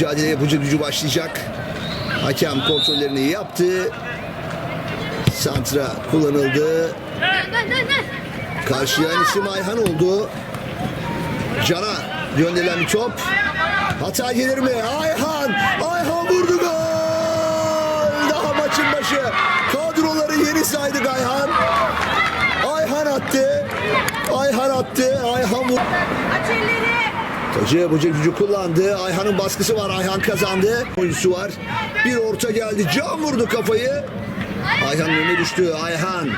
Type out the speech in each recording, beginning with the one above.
Mücadele yapıcı gücü başlayacak. Hakem kontrollerini yaptı. Santra kullanıldı. Karşılayan isim Ayhan oldu. Can'a gönderilen top. Hata gelir mi? Ayhan! Tacı bucak gücü kullandı. Ayhan'ın baskısı var. Ayhan kazandı. Oyuncusu var. Bir orta geldi. Can vurdu kafayı. Ayhan'ın önüne düştü. Ayhan.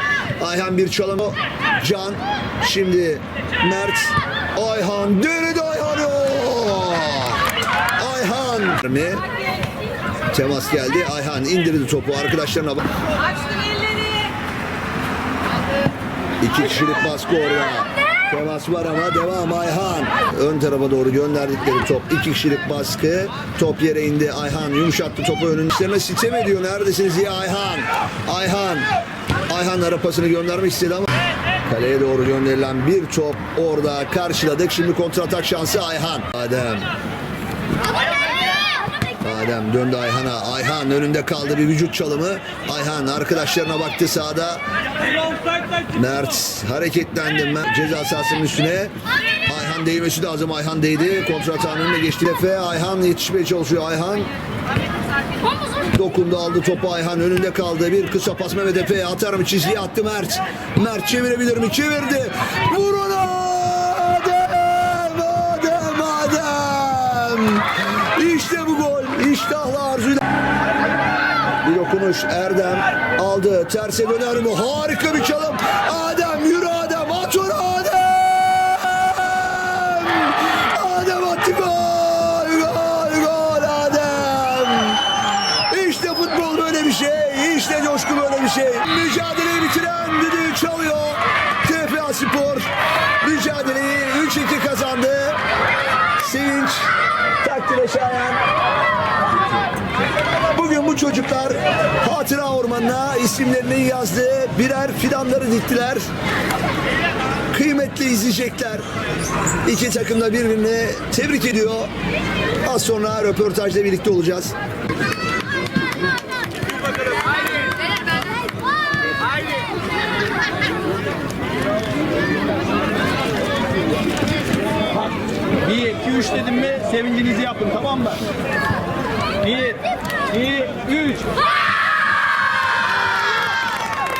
Ayhan bir çalım. Can. Şimdi Mert. Ayhan. Denedi Ayhan'ı. Ayhan. Ne? Temas geldi. Ayhan indirdi topu. Arkadaşlarına bak. İki kişilik baskı orada. Temas var ama devam Ayhan. Ön tarafa doğru gönderdikleri top. iki kişilik baskı. Top yere indi. Ayhan yumuşattı topu önün. İşlerine sitem ediyor. Neredesiniz diye Ayhan. Ayhan. Ayhan ara pasını göndermek istedi ama kaleye doğru gönderilen bir top orada karşıladık. Şimdi kontratak şansı Ayhan. Adem. Adem döndü Ayhan'a. Ayhan önünde kaldı bir vücut çalımı. Ayhan arkadaşlarına baktı sahada. Mert hareketlendi. Mert ceza sahasının üstüne. Ayhan değmesi lazım. Ayhan değdi. Kontratağın önüne geçti. Efe Ayhan yetişmeye çalışıyor. Ayhan dokundu aldı topu Ayhan önünde kaldı. Bir kısa pas Mehmet Efe'ye atar mı çizgiye attı Mert. Mert çevirebilir mi? Çevirdi. Vur onu! Adem! Adem! Adem! İşte bu gol. İştahla arzuyla. Bir dokunuş Erdem aldı. Terse döner mi? Harika bir çalım. Adem yürü Adem. At onu Adem. Adem attı gol. Gol gol Adem. İşte futbol böyle bir şey. İşte coşku böyle bir şey. Mücadeleyi bitiren düdüğü çalıyor. TFA Spor mücadeleyi 3-2 kazandı. Sevinç takdire şayan. Bugün bu çocuklar hatıra ormanına isimlerini yazdı. Birer fidanları diktiler. Kıymetli izleyecekler. İki takım da birbirini tebrik ediyor. Az sonra röportajda birlikte olacağız. Bir, iki, üç dedim mi sevincinizi yapın tamam mı? Bir, iki, üç.